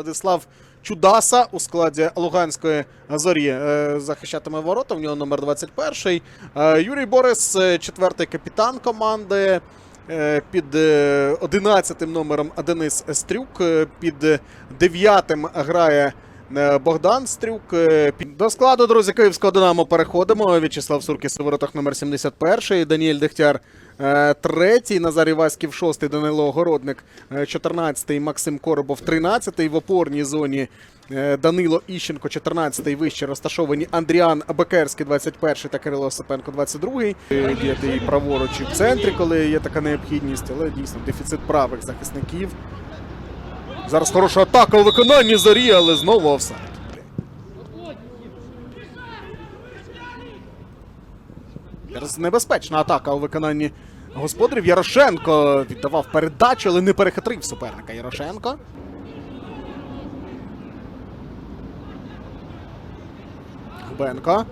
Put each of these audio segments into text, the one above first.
Владислав Чудаса у складі Луганської зорі е, захищатиме ворота. В нього номер 21. Е, Юрій Борис, е, четвертий капітан команди. Під е, 11 номером Денис Стрюк. Під 9 грає Богдан Стрюк. До складу, друзі, Київського Динамо переходимо. В'ячеслав Суркіс у воротах номер 71. Даніель Дегтяр е, третій. Назар Іваськів шостий. Данило Огородник е, 14. Максим Коробов 13. В опорній зоні е, Данило Іщенко 14-й. Вище розташовані Андріан Бекерський 21 та Кирило Осипенко 22. Е, Діяти і праворуч і в центрі, коли є така необхідність, але дійсно дефіцит правих захисників. Зараз хороша атака у виконанні зорі, але знову офсайд. Небезпечна атака у виконанні господарів. Ярошенко віддавав передачу, але не перехитрив суперника. Ярошенко. Губенко.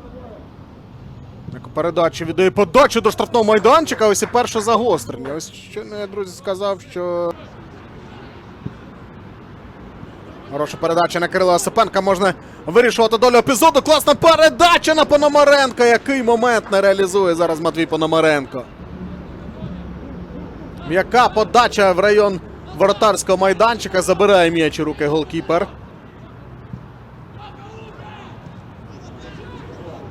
Яку передачу віддає подачу до штрафного майданчика. Ось і перше загострення. Ось що я, друзі, сказав, що. Хороша передача на Кирила Осипенка. Можна вирішувати долю епізоду. Класна передача на Пономаренка. Який момент не реалізує зараз Матвій Пономаренко. М'яка подача в район воротарського майданчика. Забирає м'яч у руки голкіпер.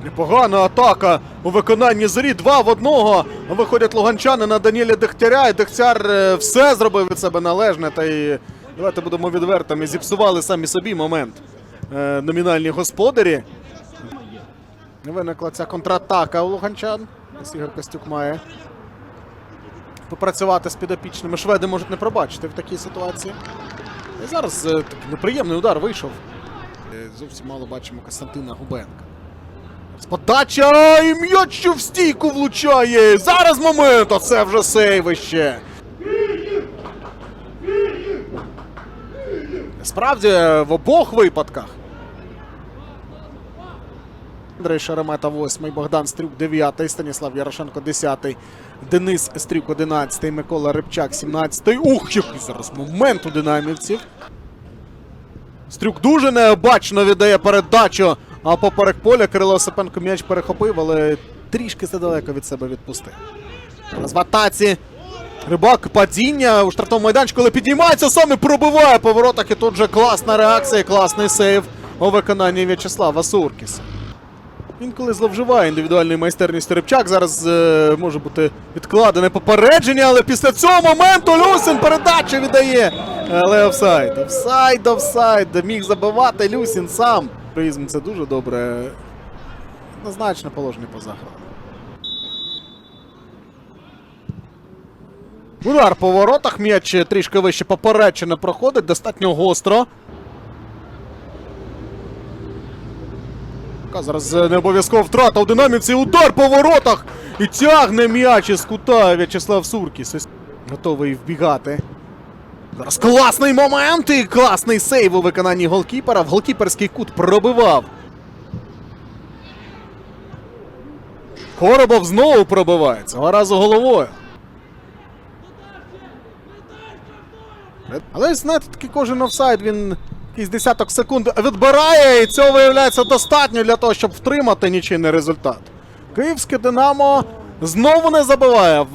Непогана атака у виконанні зорі. Два в одного. Виходять луганчани на Даніеля Дегтяря. І Дегтяр е, все зробив від себе належне. Та й давайте будемо відвертими. Зіпсували самі собі момент. Е, номінальні господарі. Виникла ця контратака у луганчан. Ігор Костюк має попрацювати з підопічними. Шведи можуть не пробачити в такій ситуації. І зараз е, такий неприємний удар вийшов. Е, Зовсім мало бачимо Костянтина Губенка. Подача і м'яч в стійку влучає. Зараз момент, оце вже сейвище. Справді, в обох випадках. Андрій Шеремета 8, Богдан Стрюк 9, Станіслав Ярошенко 10, Денис Стрюк 11, Микола Рибчак 17. Ух, який зараз момент у динамівців. Стрюк дуже необачно віддає передачу, а поперек поля Кирило Осипенко м'яч перехопив, але трішки задалеко від себе відпустив. Зараз в атаці. Рибак падіння у штрафному майданчику, коли підіймається, саме пробиває по воротах. І тут же класна реакція, класний сейв у виконанні В'ячеслава Суркіса. Інколи зловживає індивідуальною майстерністю Рибчак. Зараз е, може бути відкладене попередження, але після цього моменту Люсін передачу віддає. Але офсайд. Офсайд, офсайд. Міг забивати Люсін сам. Призм це дуже добре. Однозначно положення поза грою. Удар по воротах. М'яч трішки вище поперечина проходить, достатньо гостро. Зараз е, не обов'язково втрата у динаміці. Удар по воротах. І тягне м'яч із кута В'ячеслав Суркіс. Готовий вбігати. Зараз класний момент і класний сейв у виконанні голкіпера. В голкіперський кут пробивав. Коробов знову пробиває. Цього разу головою. Але знаєте, такий кожен офсайд, він якийсь десяток секунд відбирає, і цього виявляється достатньо для того, щоб втримати нічийний результат. Київське Динамо знову не забиває